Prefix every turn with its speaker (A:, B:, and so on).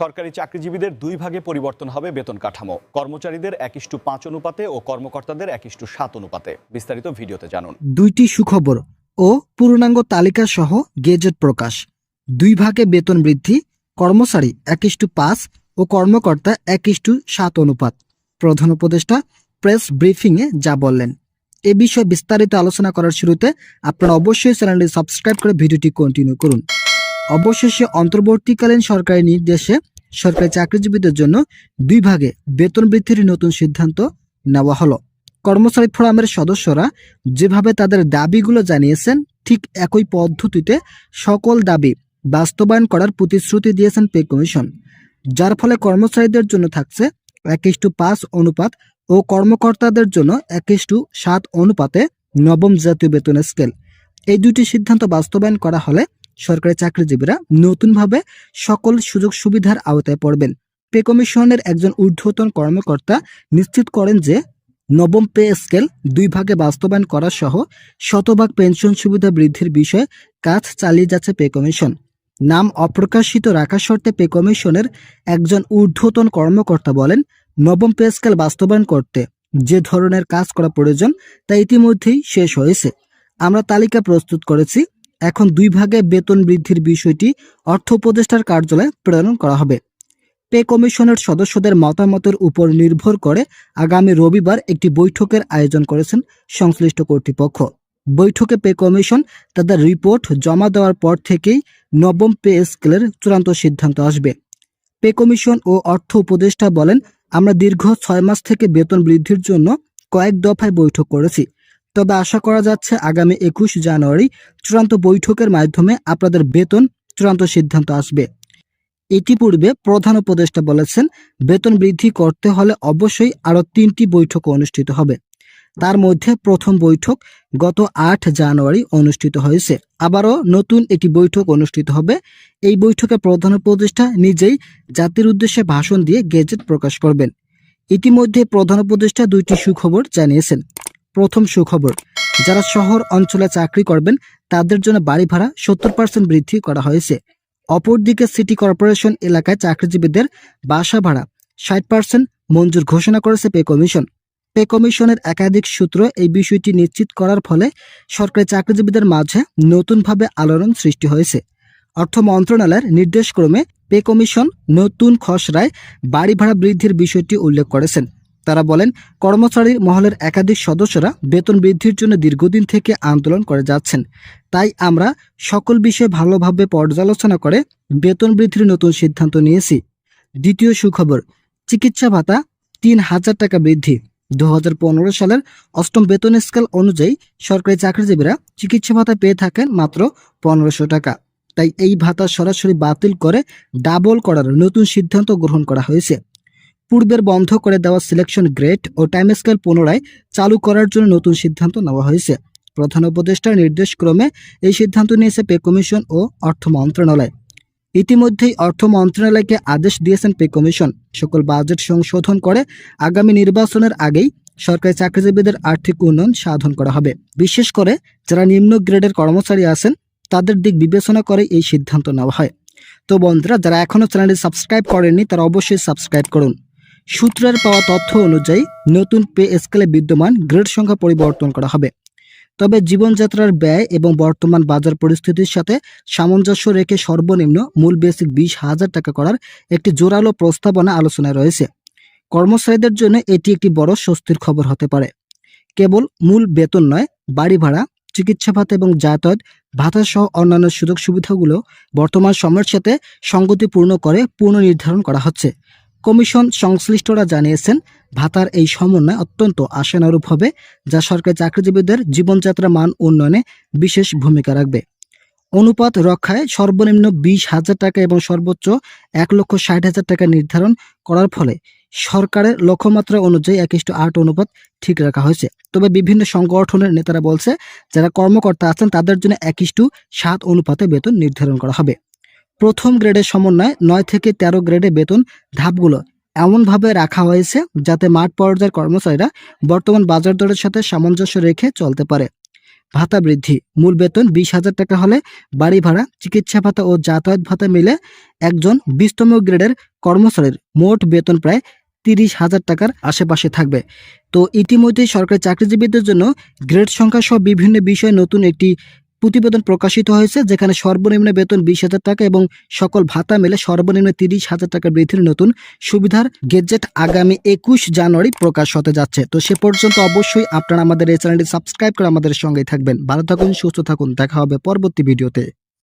A: সরকারি চাকরিজীবীদের দুই ভাগে পরিবর্তন হবে বেতন কাঠামো। কর্মচারীদের এক ইস্টু পাঁচ অনুপাতে ও কর্মকর্তাদের এক ইস্টু সাত অনুপাতে। বিস্তারিত ভিডিওতে জানুন।
B: দুইটি সুখবর ও পূর্ণাঙ্গ তালিকা সহ গেজেট প্রকাশ। দুই ভাগে বেতন বৃদ্ধি, কর্মচারী এক ইস্টু পাঁচ ও কর্মকর্তা এক ইস্টু সাত অনুপাত। প্রধান উপদেষ্টা প্রেস ব্রিফিংয়ে যা বললেন। এ বিষয়ে বিস্তারিত আলোচনা করার শুরুতে আপনারা অবশ্যই চ্যানেলটি সাবস্ক্রাইব করে ভিডিওটি কন্টিনিউ করুন। অবশেষে অন্তর্বর্তীকালীন সরকারি নির্দেশে সরকারি চাকরিজীবীদের জন্য দুই ভাগে বেতন বৃদ্ধির নতুন সিদ্ধান্ত নেওয়া হলো। কর্মচারী ফোরামের সদস্যরা যেভাবে তাদের দাবিগুলো জানিয়েছেন, ঠিক একই পদ্ধতিতে সকল দাবি বাস্তবায়ন করার প্রতিশ্রুতি দিয়েছেন পে কমিশন, যার ফলে কর্মচারীদের জন্য থাকছে এক ইস্টু পাঁচ অনুপাত ও কর্মকর্তাদের জন্য এক ইস্টু সাত অনুপাতে নবম জাতীয় বেতন স্কেল। এই দুটি সিদ্ধান্ত বাস্তবায়ন করা হলে সরকারি চাকরিজীবীরা নতুনভাবে সকল সুযোগ সুবিধার আওতায় পড়বেন। পে কমিশনের একজন ঊর্ধ্বতন কর্মকর্তা নিশ্চিত করেন যে নবম পে স্কেল দুই ভাগে বাস্তবায়ন করা সহ শতভাগ পেনশন সুবিধা বৃদ্ধির বিষয়ে কাজ চালিয়ে যাচ্ছে পে কমিশন। নাম অপ্রকাশিত রাখা শর্তে পে কমিশনের একজন ঊর্ধ্বতন কর্মকর্তা বলেন, নবম পে স্কেল বাস্তবায়ন করতে যে ধরনের কাজ করা প্রয়োজন তা ইতিমধ্যেই শেষ হয়েছে। আমরা তালিকা প্রস্তুত করেছি এখন দুই ভাগে বেতন বৃদ্ধির বিষয়টি অর্থ উপদেষ্টার কার্যালয়ে প্রেরণ করা হবে। পে কমিশনের সদস্যদের মতামতের উপর নির্ভর করে আগামী রবিবার একটি বৈঠকের আয়োজন করেছেন সংশ্লিষ্ট কর্তৃপক্ষ। বৈঠকে পে কমিশন তাদের রিপোর্ট জমা দেওয়ার পর থেকেই নবম পে স্কেলের চূড়ান্ত সিদ্ধান্ত আসবে। পে কমিশন ও অর্থ উপদেষ্টা বলেন, আমরা দীর্ঘ ছয় মাস থেকে বেতন বৃদ্ধির জন্য কয়েক দফায় বৈঠক করেছি। তবে আশা করা যাচ্ছে আগামী একুশ জানুয়ারি চূড়ান্ত বৈঠকের মাধ্যমে আপনাদের বেতন চূড়ান্ত সিদ্ধান্ত আসবে। ইতিপূর্বে প্রধান উপদেষ্টা বলেছেন, বেতন বৃদ্ধি করতে হলে অবশ্যই আরও তিনটি বৈঠক অনুষ্ঠিত হবে। তার মধ্যে প্রথম বৈঠক গত আট জানুয়ারি অনুষ্ঠিত হয়েছে। আবারও নতুন একটি বৈঠক অনুষ্ঠিত হবে। এই বৈঠকে প্রধান উপদেষ্টা নিজেই জাতির উদ্দেশ্যে ভাষণ দিয়ে গেজেট প্রকাশ করবেন। ইতিমধ্যে প্রধান উপদেষ্টা দুইটি সুখবর জানিয়েছেন। প্রথম সুখবর। যারা শহর অঞ্চলে চাকরি করবেন, তাদের জন্য বাড়ি ভাড়া সত্তর পার্সেন্ট বৃদ্ধি করা হয়েছে। অপরদিকে সিটি কর্পোরেশন এলাকায় চাকরিজীবীদের বাসা ভাড়া ষাট পার্সেন্ট মঞ্জুর ঘোষণা করেছে পে কমিশন। পে কমিশনের একাধিক সূত্র এই বিষয়টি নিশ্চিত করার ফলে সরকারি চাকরিজীবীদের মাঝে নতুনভাবে আলোড়ন সৃষ্টি হয়েছে। অর্থ মন্ত্রণালয়ের নির্দেশক্রমে পে কমিশন নতুন খসড়ায় বাড়ি ভাড়া বৃদ্ধির বিষয়টি উল্লেখ করেছেন। তারা বলেন, কর্মচারী মহলের একাধিক সদস্যরা বেতন বৃদ্ধির জন্য দীর্ঘদিন থেকে আন্দোলন করে যাচ্ছেন। তাই আমরা সকল বিষয়ে ভালোভাবে পর্যালোচনা করে বেতন বৃদ্ধির নতুন সিদ্ধান্ত নিয়েছি। দ্বিতীয় সুখবর, চিকিৎসা ভাতা তিন হাজার টাকা বৃদ্ধি। দু হাজার পনেরো সালের অষ্টম বেতন স্কেল অনুযায়ী সরকারি চাকরিজীবীরা চিকিৎসা ভাতা পেয়ে থাকেন মাত্র পনেরোশো টাকা। তাই এই ভাতা সরাসরি বাতিল করে ডাবল করার নতুন সিদ্ধান্ত গ্রহণ করা হয়েছে। পূর্বের বন্ধ করে দেওয়া সিলেকশন গ্রেড ও টাইম স্কেল পুনরায় চালু করার জন্য নতুন সিদ্ধান্ত নেওয়া হয়েছে। প্রধান উপদেষ্টার নির্দেশক্রমে এই সিদ্ধান্ত নিয়েছে পে কমিশন ও অর্থ মন্ত্রণালয়। ইতিমধ্যেই অর্থ মন্ত্রণালয়কে আদেশ দিয়েছেন পে কমিশন। সকল বাজেট সংশোধন করে আগামী নির্বাচনের আগেই সরকারি চাকরিজীবীদের আর্থিক উন্নয়ন সাধন করা হবে। বিশেষ করে যারা নিম্ন গ্রেডের কর্মচারী আছেন, তাদের দিক বিবেচনা করে এই সিদ্ধান্ত নেওয়া হয়। তো বন্ধুরা, যারা এখনও চ্যানেলটি সাবস্ক্রাইব করেননি, তারা অবশ্যই সাবস্ক্রাইব করুন। সূত্রের পাওয়া তথ্য অনুযায়ী, নতুন পে স্কেলে বিদ্যমান গ্রেড সংখ্যা পরিবর্তন করা হবে। তবে জীবনযাত্রার ব্যয় এবং বর্তমান বাজার পরিস্থিতির সাথে সামঞ্জস্য রেখে সর্বনিম্ন মূল বেসিক বিশ হাজার টাকা করার একটি জোরালো প্রস্তাবনা আলোচনায় রয়েছে। কর্মচারীদের জন্য এটি একটি বড় স্বস্তির খবর হতে পারে। কেবল মূল বেতন নয়, বাড়ি ভাড়া, চিকিৎসা ভাতা এবং যাতায়াত, ভাতা সহ অন্যান্য সুযোগ সুবিধাগুলো বর্তমান সময়ের সাথে সঙ্গতিপূর্ণ করে পুনর্নির্ধারণ করা হচ্ছে। কমিশন সংশ্লিষ্টরা জানিয়েছেন, ভাতার এই সমন্বয় অত্যন্ত আশানুরূপ হবে, যা সরকারি চাকরিজীবীদের জীবনযাত্রা মান উন্নয়নে বিশেষ ভূমিকা রাখবে। অনুপাত রক্ষায় সর্বনিম্ন বিশ হাজার টাকা এবং সর্বোচ্চ এক লক্ষ ষাট হাজার টাকা নির্ধারণ করার ফলে সরকারের লক্ষ্যমাত্রা অনুযায়ী এক ইস্টু আট অনুপাত ঠিক রাখা হয়েছে। তবে বিভিন্ন সংগঠনের নেতারা বলছে, যারা কর্মকর্তা আছেন তাদের জন্য এক ইস্টু সাত অনুপাতে বেতন নির্ধারণ করা হবে। প্রথম গ্রেডের সমন্বয়ে নয় থেকে তেরো গ্রেডে বেতন ধাপগুলো এমনভাবে রাখা হয়েছে যাতে মাঠ পর্যায়ের কর্মচারীরা বর্তমান বাজার দরের সাথে সামঞ্জস্য রেখে চলতে পারে। ভাতা বৃদ্ধি। মূল বেতন বিশ হাজার টাকা হলে বাড়ি ভাড়া, চিকিৎসা ভাতা ও যাতায়াত ভাতা মিলে একজন বিশতম গ্রেডের কর্মচারীর মোট বেতন প্রায় তিরিশ হাজার টাকার আশেপাশে থাকবে। তো ইতিমধ্যেই সরকারি চাকরিজীবীদের জন্য গ্রেড সংখ্যা সহ বিভিন্ন বিষয়ে নতুন একটি প্রতিবেদন প্রকাশিত হয়েছে, যেখানে সর্বনিম্ন বেতন বিশ হাজার টাকা এবং সকল ভাতা মেলে সর্বনিম্ন তিরিশ হাজার টাকা বৃদ্ধির নতুন সুবিধার গেজেট আগামী একুশ জানুয়ারি প্রকাশ হতে যাচ্ছে। তো সে পর্যন্ত অবশ্যই আপনারা আমাদের এই চ্যানেলটি সাবস্ক্রাইব করে আমাদের সঙ্গেই থাকবেন। ভালো থাকুন, সুস্থ থাকুন, দেখা হবে পরবর্তী ভিডিওতে।